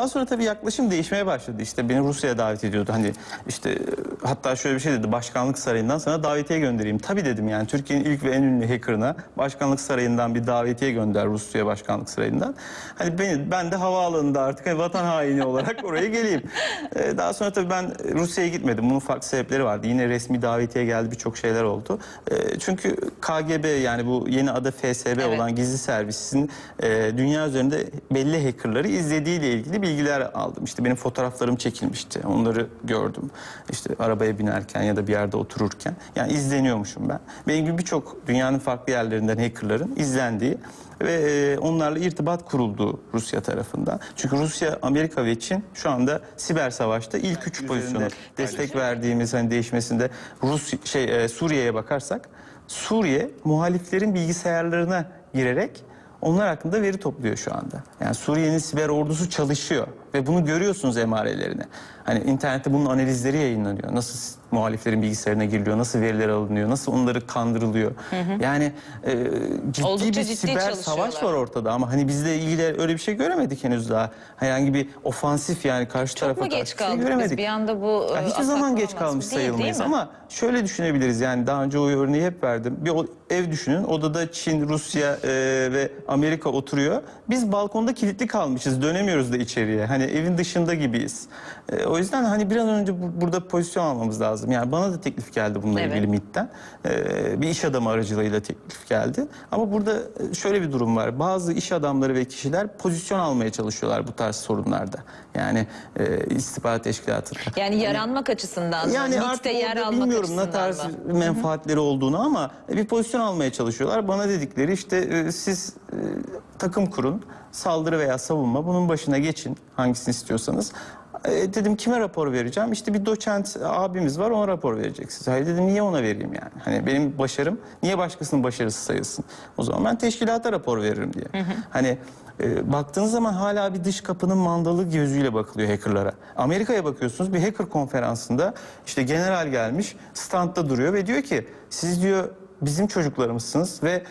Daha sonra tabii yaklaşım değişmeye başladı. İşte beni Rusya'ya davet ediyordu. Hani işte e, hatta şöyle bir şey dedi. Başkanlık sarayından sana davetiye göndereyim. Tabii dedim yani Türkiye'nin ilk ve en ünlü hackerına başkanlık sarayından bir davetiye gönder Rusya başkanlık sarayından. Hani beni, ben de havaalanında artık hani vatan haini olarak oraya geleyim. Ee, daha sonra tabii ben Rusya'ya gitmedim. Bunun farklı sebepleri vardı. Yine resmi davetiye geldi birçok şeyler oldu. Ee, çünkü KGB yani bu yeni adı FSB olan gizli servisin e, dünya üzerinde belli hackerları izlediğiyle ilgili bilgiler aldım. İşte benim fotoğraflarım çekilmişti. Onları gördüm. İşte arabaya binerken ya da bir yerde otururken. Yani izleniyormuşum ben. Benim gibi birçok dünyanın farklı yerlerinden hackerların izlendiği ve e, onlarla irtibat kurulduğu Rusya tarafından. Çünkü Rusya, Amerika ve Çin şu anda siber savaşta ilk üç pozisyona destek verdiğimiz hani değişmesinde Rus şey e, Suriye'ye bakarsak Suriye muhaliflerin bilgisayarlarına girerek onlar hakkında veri topluyor şu anda. Yani Suriye'nin siber ordusu çalışıyor ve bunu görüyorsunuz emarelerini. Hani internette bunun analizleri yayınlanıyor. Nasıl muhaliflerin bilgisayarına giriliyor, nasıl veriler alınıyor, nasıl onları kandırılıyor. Yani e, ciddi Oldukça bir ciddi siber savaş var ortada ama hani bizle ilgili öyle bir şey göremedik henüz daha. Herhangi bir ofansif yani karşı Çok tarafa mu geç şey kaldık biz? göremedik. Bir anda bu Ya e, hiçbir zaman geç kalmış Değil, değil sayılmayız mi? ama şöyle düşünebiliriz yani daha önce o örneği hep verdim. Bir ev düşünün odada Çin, Rusya e, ve Amerika oturuyor. Biz balkonda kilitli kalmışız dönemiyoruz da içeriye. Hani evin dışında gibiyiz. E, o yüzden hani bir an önce bu- burada pozisyon almamız lazım. Yani bana da teklif geldi bununla Evet. ilgili MİT'ten. E, bir iş adamı aracılığıyla teklif geldi. Ama burada şöyle bir durum var. Bazı iş adamları ve kişiler pozisyon almaya çalışıyorlar bu tarz sorunlarda. Yani e, istihbarat teşkilatında. Yani yaranmak açısından mı? Yani MİT'te artık yer almak bilmiyorum ne açısından tarz mı? menfaatleri olduğunu ama bir pozisyon almaya çalışıyorlar. Bana dedikleri işte e, siz e, takım kurun, saldırı veya savunma bunun başına geçin hangisini istiyorsanız. E, dedim kime rapor vereceğim? İşte bir doçent abimiz var ona rapor vereceksiniz. Hayır dedim niye ona vereyim yani? Hani benim başarım niye başkasının başarısı sayılsın? O zaman ben teşkilata rapor veririm diye. Hani e, baktığınız zaman hala bir dış kapının mandalı gözüyle bakılıyor hackerlara. Amerika'ya bakıyorsunuz bir hacker konferansında işte general gelmiş standta duruyor ve diyor ki siz diyor bizim çocuklarımızsınız ve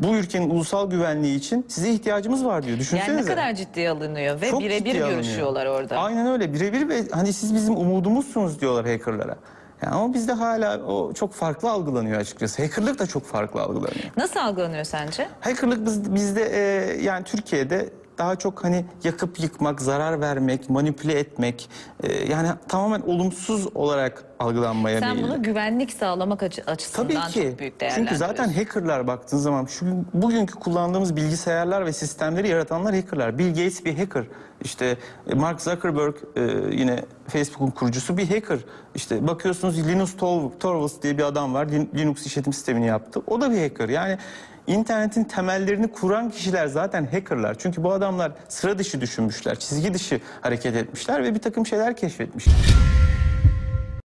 bu ülkenin ulusal güvenliği için size ihtiyacımız var diyor. Düşünsenize. Yani ne kadar ciddiye alınıyor ve birebir görüşüyorlar orada. Aynen öyle birebir ve hani siz bizim umudumuzsunuz diyorlar hackerlara. Yani ama bizde hala o çok farklı algılanıyor açıkçası. Hackerlık da çok farklı algılanıyor. Nasıl algılanıyor sence? Hackerlık biz, bizde e, yani Türkiye'de daha çok hani yakıp yıkmak, zarar vermek, manipüle etmek e, yani tamamen olumsuz olarak algılanmaya Sen meyilli. bunu güvenlik sağlamak açı- açısından Tabii ki. çok büyük Çünkü zaten hackerlar baktığın zaman şu gün- bugünkü kullandığımız bilgisayarlar ve sistemleri yaratanlar hackerlar. Bill Gates bir hacker. İşte e, Mark Zuckerberg e, yine Facebook'un kurucusu bir hacker. İşte bakıyorsunuz Linus Torv- Torvalds diye bir adam var. Lin- Linux işletim sistemini yaptı. O da bir hacker. Yani internetin temellerini kuran kişiler zaten hackerlar. Çünkü bu adamlar sıra dışı düşünmüşler, çizgi dışı hareket etmişler ve bir takım şeyler keşfetmişler.